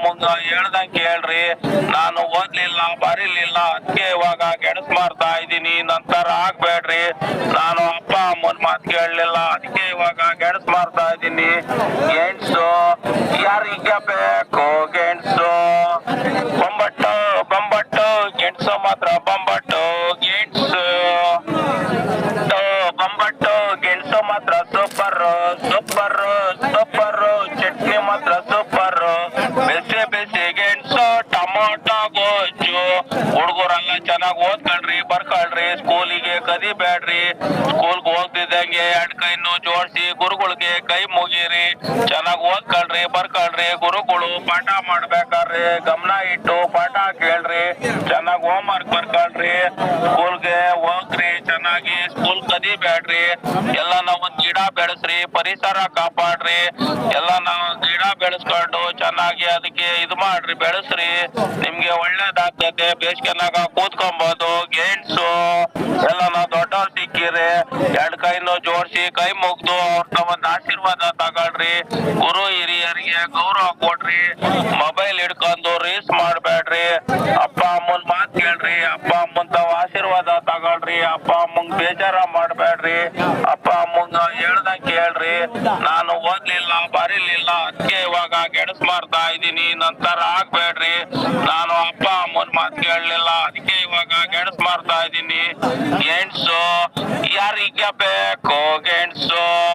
ಅಮ್ಮಂಗ ಹೇಳ್ದಂಗ್ ಕೇಳ್ರಿ ನಾನು ಓದ್ಲಿಲ್ಲ, ಬರೀಲಿಲ್ಲ, ಅದಕ್ಕೆ ಇವಾಗ ಗೆಣಸ್ ಮಾಡ್ತಾ ಇದೀನಿ ನಂತರ ಆಗ್ಬೇಡ್ರಿ. ನಾನು ಅಪ್ಪ, ಅಮ್ಮನ್ ಮಾತು ಕೇಳಲಿಲ್ಲ, ಅದಕ್ಕೆ ಇವಾಗ ಗೆಣಸ್ ಮಾಡ್ತಾ ಇದೀನಿ ಗೆಣಸು ಯಾರಿಗೆ ಬೇಕು ಗೆಣಸು? ಬೊಂಬಟ್ಟು ಬೊಂಬಟ್ಟು, ಗೆಣಸು ಮಾತ್ರ, ಬೊಂಬಟ್ಟು, ಗೆಣಸು. ಬೊಂಬಟ್ಟು, ಗೆಣಸು ಮಾತ್ರ, ಸೂಪರ್ ಸೂಪರ್ ಸೂಪರ್, ಚಟ್ನಿ ಮಾತ್ರ ಟೊಮೊಟೊ ಗೊಜ್ಜು ಹುಡುಗರೆಲ್ಲ ಚೆನ್ನಾಗಿ ಓದ್ಕೊಳ್ರಿ ಬರ್ಕೊಳ್ರಿ, ಸ್ಕೂಲಿಗೆ ಕದಿಬೇಡ್ರಿ ಸ್ಕೂಲ್ಗೆ ಹೋಗ್ತಿದ್ದಂಗೆ ಎರಡ್ ಕೈನು ಜೋಡಿಸಿ ಗುರುಗಳಿಗೆ ಕೈ ಮುಗಿರಿ. ಚೆನ್ನಾಗಿ ಓದ್ಕೊಳ್ರಿ, ಬರ್ಕೊಳ್ರಿ, ಗುರುಗಳು ಪಾಠ ಮಾಡ್ಬೇಕಾರ್ರಿ ಗಮನ ಇಟ್ಟು ಪಾಠ ಕೇಳ್ರಿ. ಚೆನ್ನಾಗಿ ಹೋಮ್ ವರ್ಕ್ ಬರ್ಕೊಳ್ರಿ. ಸ್ಕೂಲ್ಗೆ ಹೋಗ್ರಿ, ಚೆನ್ನಾಗಿ ಸ್ಕೂಲ್ ಕದಿಬೇಡ್ರಿ ಎಲ್ಲ ನಾವು ಗಿಡ ಬೆಳೆಸ್ರಿ, ಪರಿಸರ ಕಾಪಾಡ್ರಿ. ಎಲ್ಲ ನಾವು ಗಿಡ ಬೆಳೆಸ್ಕೊಂಡು ಚೆನ್ನಾಗಿ ಅದಕ್ಕೆ ಮಾಡ್ರಿ, ಬೆಳೆಸ್ರಿ. ನಿಮ್ಗೆ ಒಳ್ಳೇದಾಗ್ತದೆ ಬೇಸಿಗೆನಾಗ ಕೂತ್ಕೊಬೋದು ಗೇಮ್ಸು ಎಲ್ಲ ನಾವು ದೊಡ್ಡವ್ರು ಸಿಕ್ಕಿರಿ. ಎರಡ್ ಕೈನು ಜೋಡ್ಸಿ, ಕೈ ಮುಗ್ದು ಅವ್ರನ್ನ ಒಂದ್ ಆಶೀರ್ವಾದ ತಗೊಳ್ರಿ. ಗುರು ಹಿರಿಯರಿಗೆ ಗೌರವ ಕೊಡ್ರಿ. ಮೊಬೈಲ್ ಹಿಡ್ಕೊಂಡು ರೀಸ್ ಮಾಡ್ಬೇಡ್ರಿ. ಅಪ್ಪ, ಅಮ್ಮನ್ ಮಾತ್ ಕೇಳ್ರಿ. ಅಪ್ಪ ಅಮ್ಮನ್ ತಾವ್ ಆಶೀರ್ವಾದ ತಗೊಳ್ರಿ. ಅಪ್ಪ, ಅಮ್ಮಂಗ್ ಬೇಜಾರ ಮಾಡ್ಬೇಡ್ರಿ. ಅಪ್ಪ, ಅಮ್ಮಂಗ ಹೇಳ್ದಂಗ್ ಕೇಳ್ರಿ. ನಾನು ಓದ್ಲಿಲ್ಲ. ಇವಾಗ ಗೆಣಸ್ ಮಾಡ್ತಾ ಇದೀನಿ ನಂತರ ಆಗ್ಬೇಡ್ರಿ. ನಾನು ಅಪ್ಪ, ಅಮ್ಮನ್ ಮಾತ್ ಕೇಳಲಿಲ್ಲ. ಅದಕ್ಕೆ ಇವಾಗ ಗೆಣಸ್ ಮಾಡ್ತಾ ಇದೀನಿ ಗೆಣಸು ಯಾರಿಗೆ ಬೇಕು ಗೆಣಸು